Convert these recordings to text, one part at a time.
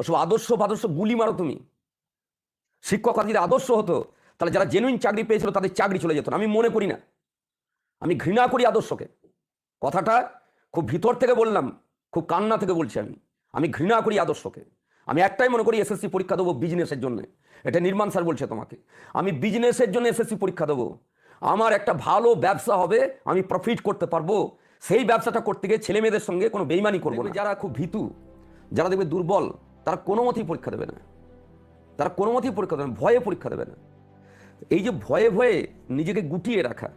ওসব আদর্শ ফাদর্শ গুলি মারো তুমি। শিক্ষক যদি আদর্শ হতো, তাহলে যারা জেনুইন চাকরি পেয়েছিল তাদের চাকরি চলে যেত আমি মনে করি না। আমি ঘৃণা করি আদর্শকে। কথাটা খুব ভিতর থেকে বললাম, খুব কান্না থেকে বলছি আমি। আমি ঘৃণা করি আদর্শকে। আমি একটাই মনে করি, এসএসসি পরীক্ষা দেবো বিজনেসের জন্য। এটা নির্মাণ স্যার বলছে তোমাকে। আমি বিজনেসের জন্য এসএসসি পরীক্ষা দেবো। আমার একটা ভালো ব্যবসা হবে, আমি প্রফিট করতে পারব। সেই ব্যবসাটা করতে গিয়ে ছেলে মেয়েদের সঙ্গে কোনো বেইমানি করব না। যারা খুব ভীতু, যারা দেখবে দুর্বল তারা কোনো মতেই পরীক্ষা দেবে না। তারা কোনো মতেই পরীক্ষা দেবে না, ভয়ে পরীক্ষা দেবে না। এই যে ভয়ে ভয়ে নিজেকে গুটিয়ে রাখা,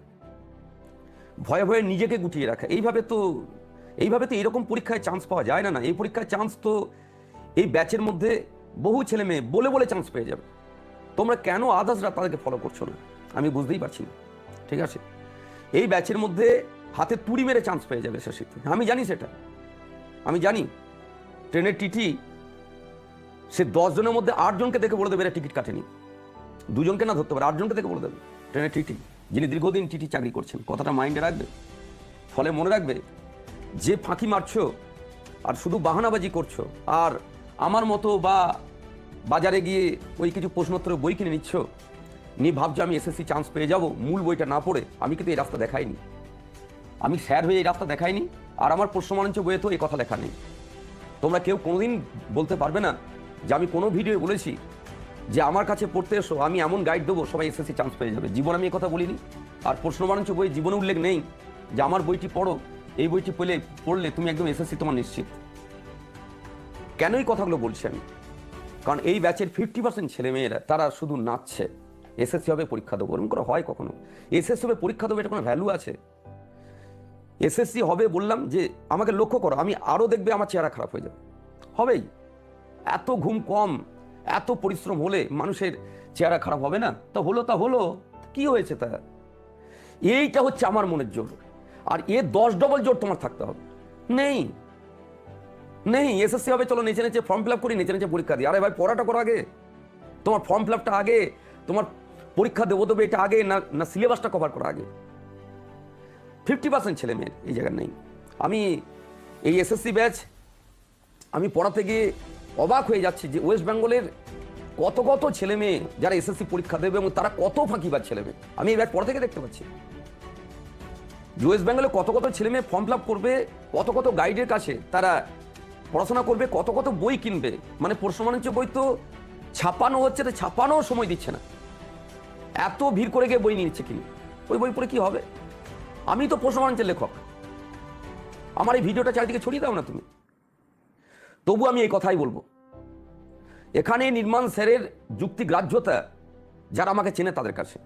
ভয়ে ভয়ে নিজেকে গুটিয়ে রাখা, এইভাবে তো এইভাবে তো এরকম পরীক্ষায় চান্স পাওয়া যায় না না। এই পরীক্ষায় চান্স তো এই ব্যাচের মধ্যে বহু ছেলে মেয়ে বলে বলে চান্স পেয়ে যাবে। তোমরা কেন আদার্সরা তাদেরকে ফলো করছ না? আমি বুঝতেই পারছি না। ঠিক আছে? এই ব্যাচের মধ্যে হাতে তুড়ি মেরে চান্স পেয়ে যাবে শেষিতে আমি জানি সেটা। আমি জানি। ট্রেনের টিটি সে দশ জনের মধ্যে আটজনকে দেখে বলে দেবে এরা টিকিট কাটেনি। দুজনকে না ধরতে পারে, আটজনকে দেখে বলে দেবে ট্রেনের টিটি। যিনি দীর্ঘদিন টিটি চাকরি করছেন, কথাটা মাইন্ডে রাখবে। ফলে মনে রাখবে, যে ফাঁকি মারছ আর শুধু বাহানাবাজি করছ আর আমার মতো বা বাজারে গিয়ে ওই কিছু প্রশ্নোত্তরের বই কিনে নিচ্ছ নিয়ে ভাবছ আমি এসএসসি চান্স পেয়ে যাব, মূল বইটা না পড়ে, আমি কিন্তু এই রাস্তা দেখাইনি। আমি স্যার হয়ে এই রাস্তা দেখাইনি, আর আমার প্রশ্নমানঞ্চ বইয়ে তো এই কথা লেখা নেই। তোমরা কেউ কোনোদিন বলতে পারবে না যে আমি কোনো ভিডিও বলেছি যে আমার কাছে পড়তে এসো, আমি এমন গাইড দেবো, সবাই এসএসসি চান্স পেয়ে যাবে। জীবন আমি কথা বলিনি। আর প্রশ্নমানঞ্চ বই জীবনে উল্লেখ নেই যে আমার বইটি পড়ো, এই বইটি পেলে, পড়লে তুমি একদম এসএসসি তোমার নিশ্চিত। কেন এই কথাগুলো বলছি আমি? কারণ এই ব্যাচের ফিফটি পার্সেন্ট ছেলেমেয়েরা, তারা শুধু নাচছে। এসএসসি হবে পরীক্ষা দেবো, এরকম করে হয় কখনো? এসএসসি হবে পরীক্ষা দেবো, এটা কোনো ভ্যালু আছে? এসএসসি হবে বললাম যে, আমাকে লক্ষ্য করো, আমি আরও দেখবে আমার চেহারা খারাপ হয়ে যাবে। হবেই। এত ঘুম কম, এত পরিশ্রম হলে মানুষের চেহারা খারাপ হবে না? তা হলো তা হলো, কি হয়েছে তা? এইটা হচ্ছে আমার মনের জোর। আর এ দশ ডবল জোর তোমার থাকতে হবে। নেই। নেই। এসএসসি হবে, চলো নেচে নেচে ফর্ম ফিল আপ করি, নেচে নেচে পরীক্ষা দিই। আরে ভাই, পড়াটা করো আগে। তোমার ফর্ম ফিল আপটা আগে। তোমার পরীক্ষা দেবো, দেবে, এটা আগে, না না সিলেবাসটা কভার করা আগে। ফিফটি পার্সেন্ট ছেলে মেয়ের এই জায়গায় নেই। আমি এই এসএসসি ব্যাচ আমি পড়াতে গিয়ে অবাক হয়ে যাচ্ছি যে ওয়েস্ট বেঙ্গলের কত কত ছেলে মেয়ে যারা এসএসসি পরীক্ষা দেবে এবং তারা কত ফাঁকিবার ছেলে মেয়ে। আমি এবার পর থেকে দেখতে পাচ্ছি। যে ওয়েস্ট বেঙ্গলে কত কত ছেলে মেয়ে ফর্ম ফিল করবে, কত কত গাইডের কাছে তারা পড়াশোনা করবে, কত কত বই কিনবে। মানে প্রশ্নমানঞ্চ বই তো ছাপানো হচ্ছে, তো ছাপানোও সময় দিচ্ছে না। এত ভিড় করে গিয়ে বই নিচ্ছে কিনে। ওই বই পড়ে কি হবে? আমি তো প্রশ্নমানঞ্চের লেখক। আমার এই ভিডিওটা চারিদিকে ছড়িয়ে দাও না তুমি। তবু আমি এই কথাই বলব। এখানে নির্মাণ স্যারের যুক্তিগ্রাহ্যতা যারা আমাকে চেনে তাদের কাছে।